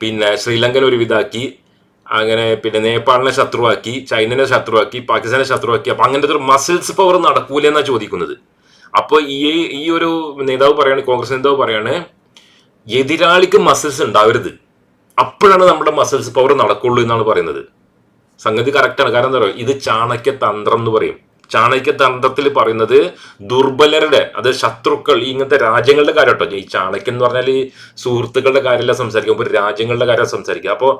പിന്നെ ശ്രീലങ്കൻ ഒരു വിധാക്കി അങ്ങനെ പിന്നെ നേപ്പാളിനെ ശത്രുവാക്കി ചൈനനെ ശത്രുവാക്കി പാകിസ്ഥാനെ ശത്രുവാക്കി. അപ്പൊ അങ്ങനത്തെ ഒരു മസിൽസ് പവർ നടക്കൂല എന്നാ ചോദിക്കുന്നത്. അപ്പൊ ഈ ഈ ഒരു നേതാവ് പറയാണ് കോൺഗ്രസ് നേതാവ് പറയാണ് എതിരാളിക്ക് മസിൽസ് ഉണ്ടാവരുത്. അപ്പോഴാണ് നമ്മുടെ മസിൽസ് പവർ നടക്കുള്ളൂ എന്നാണ് പറയുന്നത്. സംഗതി കറക്റ്റാണ് കാരണം എന്താ പറയുക ഇത് ചാണക്യ തന്ത്രം എന്ന് പറയും. ചാണക്യ തന്ത്രത്തിൽ പറയുന്നത് ദുർബലരുടെ അത് ശത്രുക്കൾ ഇങ്ങനത്തെ രാജ്യങ്ങളുടെ കാര്യം കേട്ടോ ഈ ചാണക്യം എന്ന് പറഞ്ഞാൽ സുഹൃത്തുക്കളുടെ കാര്യമല്ല സംസാരിക്കുക ഒരു രാജ്യങ്ങളുടെ കാര്യം സംസാരിക്കുക. അപ്പോൾ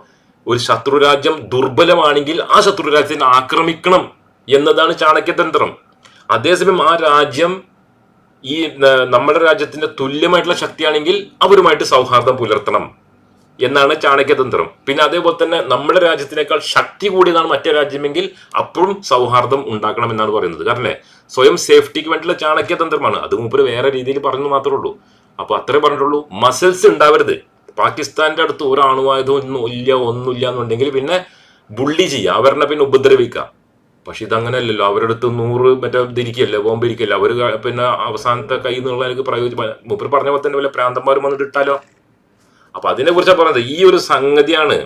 ഒരു ശത്രു രാജ്യം ദുർബലമാണെങ്കിൽ ആ ശത്രു ആക്രമിക്കണം എന്നതാണ് ചാണക്യതന്ത്രം. അതേസമയം ആ രാജ്യം ഈ നമ്മുടെ രാജ്യത്തിന്റെ തുല്യമായിട്ടുള്ള ശക്തിയാണെങ്കിൽ അവരുമായിട്ട് സൗഹാർദ്ദം പുലർത്തണം എന്നാണ് ചാണക്യതന്ത്രം. പിന്നെ അതേപോലെ തന്നെ നമ്മുടെ രാജ്യത്തിനേക്കാൾ ശക്തി കൂടിയതാണ് മറ്റേ രാജ്യമെങ്കിൽ അപ്പോഴും സൗഹാർദ്ദം ഉണ്ടാക്കണം എന്നാണ് പറയുന്നത്. കാരണം സ്വയം സേഫ്റ്റിക്ക് വേണ്ടിയുള്ള ചാണക്യതന്ത്രമാണ്. അത് മൂപ്പര് വേറെ രീതിയിൽ പറഞ്ഞു മാത്രമേ ഉള്ളൂ. അപ്പൊ അത്രേ പറഞ്ഞിട്ടുള്ളൂ. മസിൽസ് ഉണ്ടാവരുത്. പാകിസ്ഥാന്റെ അടുത്ത് ഒരു അണുവായുധം ഒന്നും ഇല്ല ഒന്നുമില്ല എന്നുണ്ടെങ്കിൽ പിന്നെ ബുള്ളി ചെയ്യുക അവരെ പിന്നെ ഉപദ്രവിക്കുക. പക്ഷെ ഇതങ്ങനെയല്ലല്ലോ അവരുടെ അടുത്ത് നൂറ് മറ്റേ ഇരിക്കല്ലേ ബോംബ് ഇരിക്കല്ലേ അവർ പിന്നെ അവസാനത്തെ കൈ എന്നുള്ള പ്രയോജനം മൂപ്പർ പറഞ്ഞ പോലെ തന്നെ വല്ല പ്രാന്തന്മാരും വന്നിട്ട് ഇട്ടാലോ? അപ്പൊ അതിനെ കുറിച്ചാണ് പറഞ്ഞത് ഈ ഒരു സംഗതിയാണ്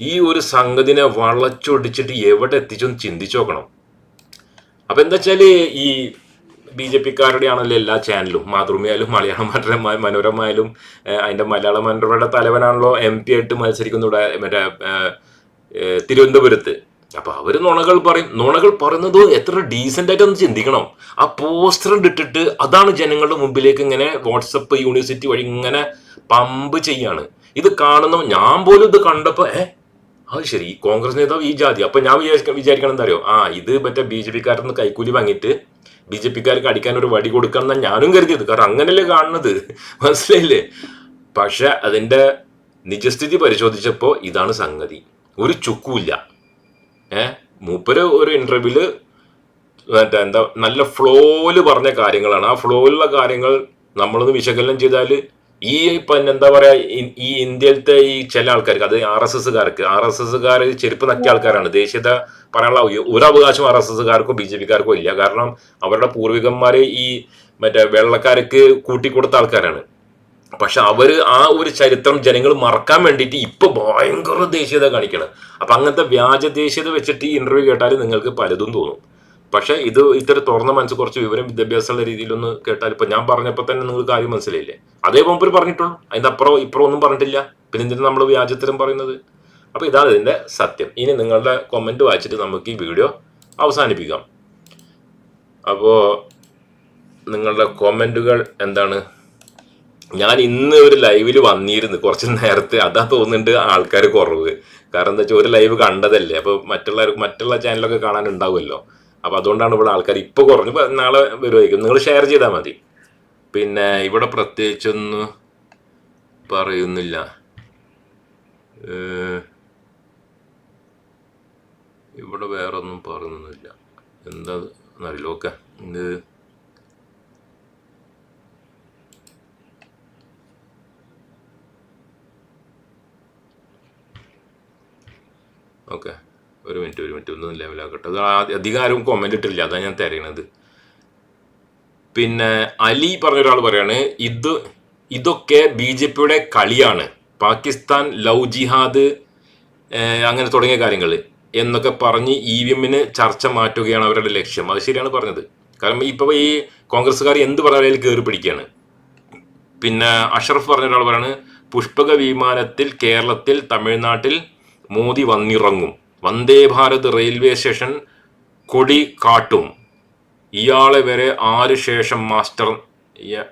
ഈ ഒരു സംഗതിനെ വളച്ചൊടിച്ചിട്ട് എവിടെ എത്തിച്ചൊന്ന് ചിന്തിച്ചു നോക്കണം. അപ്പൊ എന്താ വെച്ചാൽ ഈ ബി ജെ പിക്കാരുടെ ആണല്ലോ എല്ലാ ചാനലും മാതൃഭൂമിയായാലും മലയാളം മനോരമ മനോരമ ആയാലും അതിന്റെ മലയാള മനോരമയുടെ തലവനാണല്ലോ എം പി ആയിട്ട് മത്സരിക്കുന്ന ഇവിടെ മറ്റേ തിരുവനന്തപുരത്ത്. അപ്പൊ അവർ നുണകൾ പറയും. നുണകൾ പറയുന്നത് എത്ര ഡീസെന്റ് ആയിട്ട് ഒന്ന് ചിന്തിക്കണം. ആ പോസ്റ്റർ ഇട്ടിട്ട് അതാണ് ജനങ്ങളുടെ മുമ്പിലേക്ക് ഇങ്ങനെ വാട്സപ്പ് യൂണിവേഴ്സിറ്റി വഴി ഇങ്ങനെ പമ്പ് ചെയ്യാണ്. ഇത് കാണുന്ന ഞാൻ പോലും ഇത് കണ്ടപ്പോ ഏ അത് ശരി കോൺഗ്രസ് നേതാവ് ഈ ജാതി. അപ്പൊ ഞാൻ വിചാരിക്ക വിചാരിക്കണം എന്താ അറിയോ? ആ ഇത് മറ്റേ ബി ജെ പിക്കാരിൽ നിന്ന് കൈക്കൂലി വാങ്ങിയിട്ട് ബി ജെ പിക്കാർക്ക് അടിക്കാൻ ഒരു വടി കൊടുക്കണം എന്നാണ് ഞാനും കരുതിയത്. കാരണം അങ്ങനല്ലേ കാണുന്നത്. മനസ്സിലായില്ലേ? പക്ഷെ അതിന്റെ നിജസ്ഥിതി പരിശോധിച്ചപ്പോൾ ഇതാണ് സംഗതി. ഒരു ചുക്കുമില്ല ഏ? മൂപ്പര് ഒരു ഇന്റർവ്യൂൽ മറ്റേ എന്താ നല്ല ഫ്ലോയിൽ പറഞ്ഞ കാര്യങ്ങളാണ്. ആ ഫ്ലോയിലുള്ള കാര്യങ്ങൾ നമ്മളൊന്ന് വിശകലനം ചെയ്താൽ ഈ പിന്നെ എന്താ പറയാ ഈ- ഇന്ത്യയിലത്തെ ഈ ചില ആൾക്കാർക്ക് അത് ആർ എസ് എസ്സുകാർക്ക് ആർ എസ് എസ്സുകാർ ചെരുപ്പ് നക്കിയ ആൾക്കാരാണ്. ദേശീയത പറയാനുള്ള ഒരു അവകാശം ആർ എസ് എസ്സുകാർക്കോ ബി ജെ പിക്കാർക്കോ ഇല്ല. കാരണം അവരുടെ പൂർവികന്മാരെ ഈ മറ്റേ വെള്ളക്കാർക്ക് കൂട്ടിക്കൊടുത്ത ആൾക്കാരാണ്. പക്ഷെ അവർ ആ ഒരു ചരിത്രം ജനങ്ങൾ മറക്കാൻ വേണ്ടിയിട്ട് ഇപ്പൊ ഭയങ്കര ദേശീയത കാണിക്കണം. അപ്പൊ അങ്ങനത്തെ വ്യാജ ദേശീയത വെച്ചിട്ട് ഈ ഇന്റർവ്യൂ കേട്ടാൽ നിങ്ങൾക്ക് പലതും തോന്നും. പക്ഷെ ഇത് ഇത്തരം തുറന്ന മനസ്സ് കുറച്ച് വിവരം വിദ്യാഭ്യാസമുള്ള രീതിയിലൊന്ന് കേട്ടാൽ ഇപ്പൊ ഞാൻ പറഞ്ഞപ്പോ തന്നെ നിങ്ങൾ കാര്യം മനസ്സിലായില്ലേ? അതേ മുമ്പ് പറഞ്ഞിട്ടുള്ളൂ. അതിന്റെ അപ്പുറം ഇപ്പുറം ഒന്നും പറഞ്ഞിട്ടില്ല. പിന്നെ എന്തിനാ നമ്മൾ വ്യാജത്തരം പറയുന്നത്? അപ്പോൾ ഇതാണ് ഇതിന്റെ സത്യം. ഇനി നിങ്ങളുടെ കമന്റ് വായിച്ചിട്ട് നമുക്ക് ഈ വീഡിയോ അവസാനിപ്പിക്കാം. അപ്പോൾ നിങ്ങളുടെ കമന്റുകൾ എന്താണ്? ഞാൻ ഇന്ന് ഒരു ലൈവിൽ വന്നിരുന്നു. കുറച്ച് നേരത്തെ. അതാ തോന്നുന്നുണ്ട് ആൾക്കാർ കുറവ്. കാരണം എന്താ വെച്ചാൽ ഒരു ലൈവ് കണ്ടതല്ലേ? അപ്പോൾ മറ്റുള്ളവർക്ക് മറ്റുള്ള ചാനലൊക്കെ കാണാൻ ഉണ്ടാവുമല്ലോ. അപ്പോൾ അതുകൊണ്ടാണ് ഇവിടെ ആൾക്കാർ ഇപ്പോൾ കുറഞ്ഞു നാളെ വരുമായിരിക്കും നിങ്ങൾ ഷെയർ ചെയ്താൽ മതി. പിന്നെ ഇവിടെ പ്രത്യേകിച്ചൊന്നും പറയുന്നില്ല. ഇവിടെ വേറെ ഒന്നും പറയുന്നില്ല. എന്താ എന്നറിയില്ല. ഓക്കെ. ഇത് ഓക്കെ. ഒരു മിനിറ്റ് ഒരു മിനിറ്റ് ഒന്ന് ലെവലാക്കട്ടെ അത് അധികം ആരും കൊമന്റ് ഇട്ടില്ല അതാണ് ഞാൻ തിരയണത്. പിന്നെ അലി പറഞ്ഞ ഒരാൾ പറയാണ് ഇത് ഇതൊക്കെ ബി ജെ പിയുടെ കളിയാണ്. പാകിസ്ഥാൻ ലവ് ജിഹാദ് അങ്ങനെ തുടങ്ങിയ കാര്യങ്ങൾ എന്നൊക്കെ പറഞ്ഞ് ഇ വി എമ്മിന് ചർച്ച മാറ്റുകയാണ് അവരുടെ ലക്ഷ്യം. അത് ശരിയാണ് പറഞ്ഞത്. കാരണം ഇപ്പോൾ ഈ കോൺഗ്രസ്സുകാർ എന്ത് പറഞ്ഞാലും കയറി പിടിക്കുകയാണ്. പിന്നെ അഷറഫ് പറഞ്ഞ ഒരാൾ പറയാണ് പുഷ്പക വിമാനത്തിൽ കേരളത്തിൽ തമിഴ്നാട്ടിൽ മോദി വന്നിറങ്ങും. വന്ദേ ഭാരത് റെയിൽവേ സ്റ്റേഷൻ കൊടി കാട്ടും. ഇയാളെ വരെ ആര് ശേഷം മാസ്റ്റർ?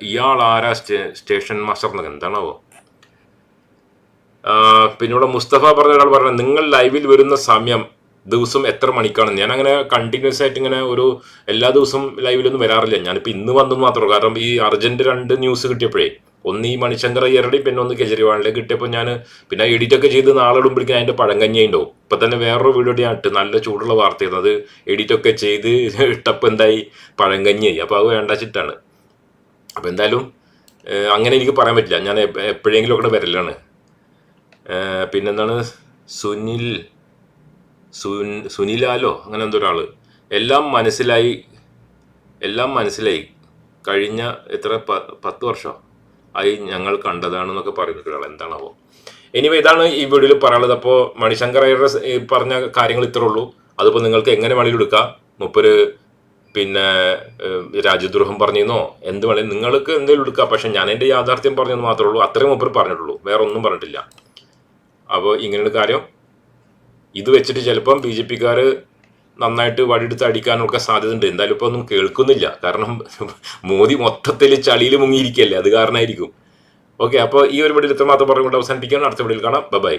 ഇയാൾ ആരാ സ്റ്റേ- സ്റ്റേഷൻ മാസ്റ്റർ എന്നൊക്കെ എന്താണാവോ? പിന്നെ ഇവിടെ മുസ്തഫ പറഞ്ഞ ഒരാൾ പറഞ്ഞ നിങ്ങൾ ലൈവിൽ വരുന്ന സമയം ദിവസം എത്ര മണിക്കാണ്? ഞാൻ അങ്ങനെ കണ്ടിന്യൂസ് ആയിട്ട് ഇങ്ങനെ ഒരു എല്ലാ ദിവസവും ലൈവിലൊന്നും വരാറില്ല. ഞാനിപ്പോൾ ഇന്ന് വന്നു മാത്രമേ കാരണം ഈ അർജന്റ് രണ്ട് ന്യൂസ് കിട്ടിയപ്പോഴേ ഒന്ന് ഈ മണിശങ്കർ അയ്യറുടെയും പിന്നെ ഒന്ന് കെജ്രിവാളിന്റെ കിട്ടിയപ്പോൾ ഞാൻ പിന്നെ എഡിറ്റ് ഒക്കെ ചെയ്ത് നാളെ ഇടുമ്പോഴേക്കും അതിന്റെ പഴങ്കഞ്ഞി ഉണ്ടാവും ഇപ്പൊ തന്നെ വേറൊരു വീഡിയോ ഇട്ട് നല്ല ചൂടുള്ള വാർത്തയായിരുന്നു അത് എഡിറ്റ് ഒക്കെ ചെയ്ത് ഇട്ടപ്പോൾ എന്തായി? പഴങ്കഞ്ഞിയായി അപ്പോൾ അത് വേണ്ട ചിട്ടാണ്. അപ്പോൾ എന്തായാലും അങ്ങനെ എനിക്ക് പറയാൻ പറ്റില്ല. ഞാൻ എപ്പോഴെങ്കിലും ഒക്കെ വരലാണ്. പിന്നെന്താണ്? സുനിൽ സുൻ സുനിലാലോ? അങ്ങനെ എന്തോ ഒരാൾ എല്ലാം മനസ്സിലായി. എല്ലാം മനസ്സിലായി. കഴിഞ്ഞ എത്ര? പത്ത് വർഷം? ആയി ഞങ്ങൾ കണ്ടതാണെന്നൊക്കെ പറയുന്ന ഒരാൾ എന്താണാവോ. ഇനി ഇതാണ് ഈ വീഡിയോയിൽ പറയാനുള്ളത്. അപ്പോൾ മണിശങ്കർ അയ്യരുടെ പറഞ്ഞ കാര്യങ്ങൾ ഇത്രേ ഉള്ളൂ. അതിപ്പോൾ നിങ്ങൾക്ക് എങ്ങനെ വേണമെങ്കിലും എടുക്കാം. മുപ്പര് പിന്നെ രാജ്യദ്രോഹം പറഞ്ഞിരുന്നോ? എന്ത് വേണേ നിങ്ങൾക്ക് എന്തെങ്കിലും എടുക്കാം. പക്ഷെ ഞാൻ എന്റെ യാഥാർത്ഥ്യം പറഞ്ഞെന്ന് മാത്രമേ ഉള്ളൂ. അത്രയും മുപ്പർ പറഞ്ഞിട്ടുള്ളൂ. വേറെ ഒന്നും പറഞ്ഞിട്ടില്ല. അപ്പോൾ ഇങ്ങനെയൊരു കാര്യം. ഇത് വെച്ചിട്ട് ചിലപ്പം ബി ജെ പിക്കാർ നന്നായിട്ട് വടിയെടുത്ത് അടിക്കാനൊക്കെ സാധ്യത ഉണ്ട് എന്തായാലും ഇപ്പോൾ ഒന്നും കേൾക്കുന്നില്ല. കാരണം മോദി മൊത്തത്തിൽ ചളിയിൽ മുങ്ങിയിരിക്കല്ലേ? അത് കാരണമായിരിക്കും ഓക്കെ അപ്പോൾ ഈ ഒരു വീഡിയോ ഇത്രമാത്രം പറഞ്ഞുകൊണ്ട് അവസാനിപ്പിക്കുകയാണ്. അടുത്ത വീഡിയോയിൽ കാണാം. ബൈ